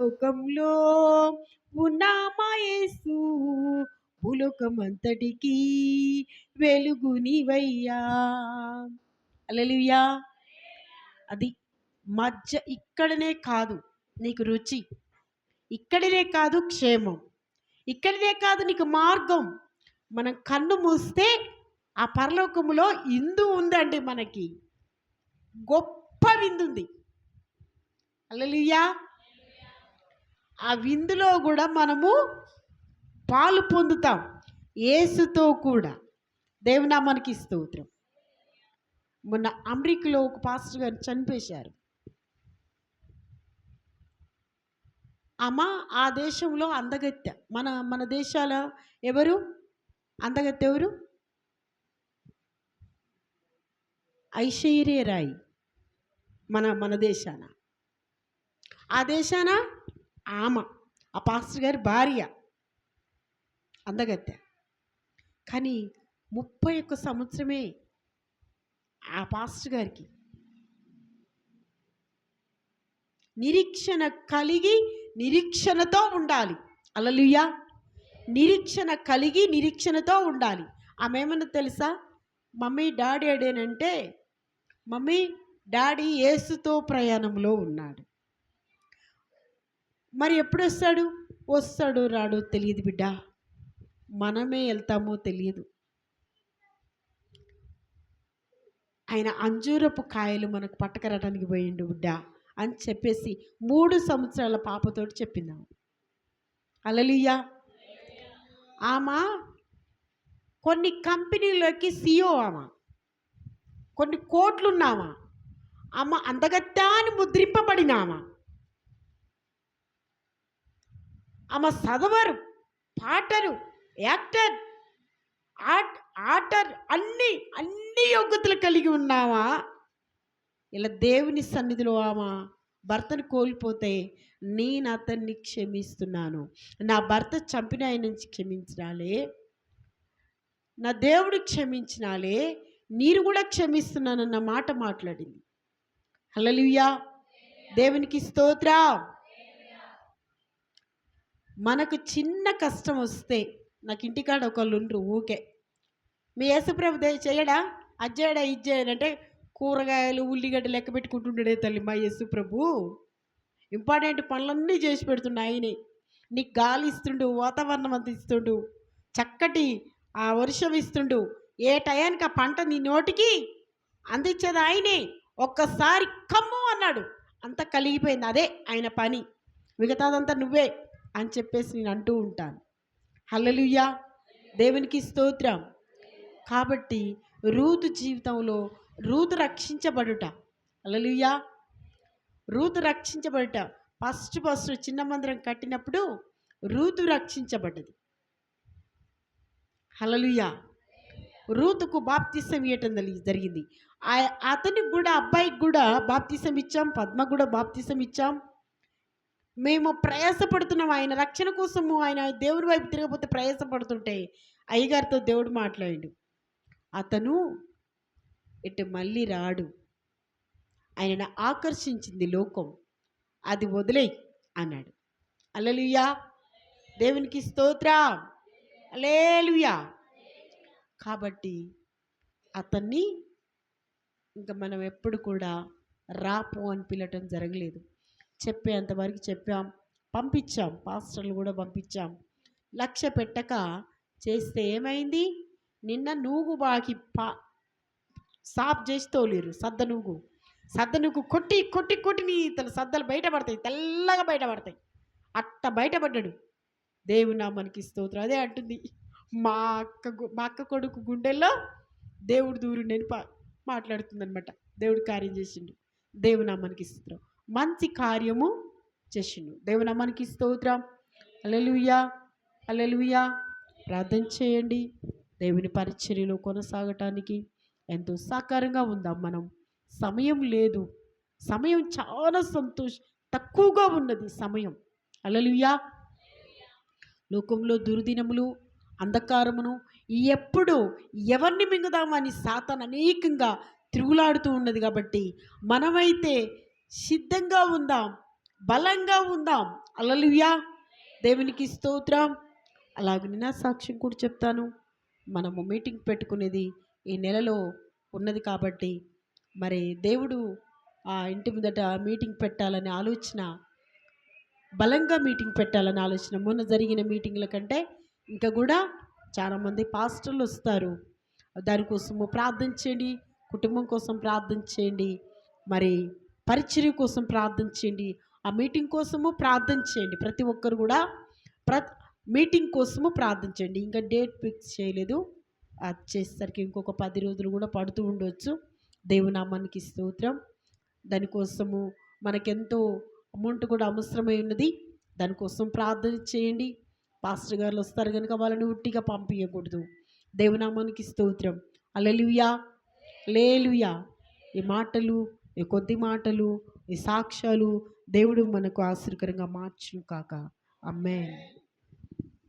లోకంలో ఉన్నామాయేసు భూలోకమంతటికి వెలుగు నీవయ్యా. అలలుయా అది మధ్య ఇక్కడనే కాదు నీకు రుచి. ఇక్కడనే కాదు క్షేమం. ఇక్కడనే కాదు నీకు మార్గం. మనం కన్ను మూస్తే ఆ పరలోకములో ఇందు ఉందండి మనకి. గొప్ప విందుంది. అల్లలుయ్యా ఆ విందులో కూడా మనము పాలు పొందుతాం. ఏసుతో కూడా. దేవునామానికి స్తోత్రం. మొన్న అమెరికాలో ఒక పాస్టర్ గారు చనిపోయారు అమ్మ ఆ దేశంలో అందగత్తె. మన మన దేశాల ఎవరు? అందగత్తె ఎవరు? ఐశ్వర్యరాయ్ మన మన దేశాన. ఆ దేశాన ఆమె ఆ పాస్టర్ గారి భార్య. అందగత్తె. కానీ ముప్పై ఒక్క సంవత్సరమే ఆ పాస్టర్ గారికి. నిరీక్షణ కలిగి నిరీక్షణతో ఉండాలి. అలలుయ్యా నిరీక్షణ కలిగి నిరీక్షణతో ఉండాలి. ఆమె ఏమన్నా తెలుసా? మమ్మీ డాడీ అడేనంటే మమ్మీ డాడీ ఏసుతో ప్రయాణంలో ఉన్నాడు. మరి ఎప్పుడు వస్తాడు వస్తాడు రాడు తెలియదు బిడ్డ. మనమే వెళ్తామో తెలియదు. ఆయన అంజూరపు కాయలు మనకు పట్టకరటానికి పోయిండు బిడ్డ అని చెప్పేసి మూడు సంవత్సరాల పాపతోటి చెప్పిందాం. అలలియా ఆమె కొన్ని కంపెనీలోకి సీఓ ఆమె. కొన్ని కోట్లున్నామా. అమ్మ అందగత్తా అని ముద్రింపబడినామా. ఆమె చదవరు పాటరు యాక్టర్ ఆర్ట్ ఆటర్ అన్ని అన్ని యోగ్యతలు కలిగి ఉన్నావా? ఇలా దేవుని సన్నిధిలో ఆమె భర్తను కోల్పోతే నేను అతన్ని క్షమిస్తున్నాను. నా భర్త చంపిన ఆయన క్షమించినాలే. నా దేవుడు క్షమించినాలే. మీరు కూడా క్షమిస్తున్నానన్న మాట మాట్లాడింది. హలలుయా దేవునికి స్తోత్ర. మనకు చిన్న కష్టం వస్తే నాకు ఇంటికాడ ఒకళ్ళు ఉండరు ఊకే. మీ యేసుప్రభు దయ చేయడా? అజ్జాడా ఇజ్జాడంటే కూరగాయలు ఉల్లిగడ్డ లెక్క పెట్టుకుంటుండే తల్లి మా యేసుప్రభు. ఇంపార్టెంట్ పనులన్నీ చేసి పెడుతుండు ఆయనే. నీకు గాలి ఇస్తుండు వాతావరణం అంత ఇస్తుండు చక్కటి ఆ వర్షం ఇస్తుండు. ఏ టయానికి ఆ పంట నీ నోటికి అందించేది ఆయనే. ఒక్కసారి కమ్ము అన్నాడు. అంత కలిగిపోయింది అదే ఆయన పని. మిగతాదంతా నువ్వే. అని చెప్పేసి నేను అంటూ ఉంటాను. హల్లలుయ్యా దేవునికి స్తోత్రం. కాబట్టి రూతు జీవితంలో రూతు రక్షించబడుట. హల్లలుయ్యా రూతు రక్షించబడుట. ఫస్ట్ ఫస్ట్ చిన్న మందిరం కట్టినప్పుడు రూతు రక్షించబడ్డది. హలలుయా రూతుకు బాప్తిసం ఇవ్వటం జరిగింది. అతనికి కూడా అబ్బాయికి కూడా బాప్తిసం ఇచ్చాం పద్మ కూడా బాప్తిసం ఇచ్చాం. మేము ప్రయాసపడుతున్నాం ఆయన రక్షణ కోసము ఆయన దేవుడి వైపు తిరగపోతే ప్రయాసపడుతుంటే అయ్యగారితో దేవుడు మాట్లాడు అతను ఇటు మళ్ళీ రాడు. ఆయనను ఆకర్షించింది లోకం. అది వదిలే అన్నాడు. అల్లలుయ్యా దేవునికి స్తోత్ర. అలేలుయా కాబట్టి అతన్ని ఇంకా మనం ఎప్పుడు కూడా రాపు అని పిలటం జరగలేదు. చెప్పేంతవరకు చెప్పాం. పంపించాం. పాస్టర్లు కూడా పంపించాం. లక్ష్య పెట్టక చేస్తే ఏమైంది? నిన్న నూగు బాకి పా సాఫ్ చేసి తోలేరు సద్ద నువ్వు సద్ద నువ్వు కొట్టి కొట్టి కొట్టి నీ తన సద్దలు బయటపడతాయి. తెల్లగా బయటపడతాయి. అట్ట బయటపడ్డాడు. దేవుని నామానికి స్తోత్రం. అదే అంటుంది. మా అక్క మా అక్క కొడుకు గుండెల్లో దేవుడు దూరు నేను మాట్లాడుతుందనమాట దేవుడు కార్యం చేసిండు. దేవునామానికి స్తోత్రం. మంచి కార్యము చేసిండు. దేవుని దేవునామానికి స్తోత్రం. అలెలుయ్యా అలెలుయ్యా ప్రార్థన చేయండి. దేవుని పరిచర్యలో కొనసాగటానికి ఎంతో సహకారంగా ఉందాం మనం. సమయం లేదు. సమయం చాలా సంతోష తక్కువగా ఉన్నది సమయం. అలలుయా లోకంలో దుర్దినములు అంధకారమును ఎప్పుడు ఎవరిని మింగుదామని సాతాన్ అనేకంగా తిరుగులాడుతూ ఉన్నది కాబట్టి మనమైతే సిద్ధంగా ఉందాం బలంగా ఉందాం. అలలుయా దేవునికి స్తోత్రం. అలాగే నా సాక్ష్యం కూడా చెప్తాను. మనము మీటింగ్ పెట్టుకునేది ఈ నెలలో ఉన్నది కాబట్టి మరి దేవుడు ఆ ఇంటి ముందట మీటింగ్ పెట్టాలనే ఆలోచన బలంగా మీటింగ్ పెట్టాలని ఆలోచన. మొన్న జరిగిన మీటింగ్ల కంటే ఇంకా కూడా చాలామంది పాస్టర్లు వస్తారు. దానికోసము ప్రార్థన చేయండి కుటుంబం కోసం ప్రార్థన చేయండి. మరి పరిచర్య కోసం ప్రార్థన చేయండి. ఆ మీటింగ్ కోసము ప్రార్థన చేయండి. ప్రతి ఒక్కరు కూడా ప్ర మీటింగ్ కోసము ప్రార్థన చేయండి. ఇంకా డేట్ ఫిక్స్ చేయలేదు. అది చేసేసరికి ఇంకొక పది రోజులు కూడా పడుతూ ఉండొచ్చు. దేవునామానికి స్తోత్రం. దానికోసము మనకెంతో అమౌంట్ కూడా అవసరమై ఉన్నది. దానికోసం ప్రార్థన చేయండి. పాస్టర్ గారు వస్తారు కనుక వాళ్ళని ఉట్టిగా పంపించకూడదు దేవునామానికి స్తోత్రం. అలలుయా లేలుయా ఈ మాటలు ఈ కొద్ది మాటలు ఈ సాక్ష్యాలు దేవుడు మనకు ఆశ్చర్యకరంగా మార్చును కాక. అమ్మే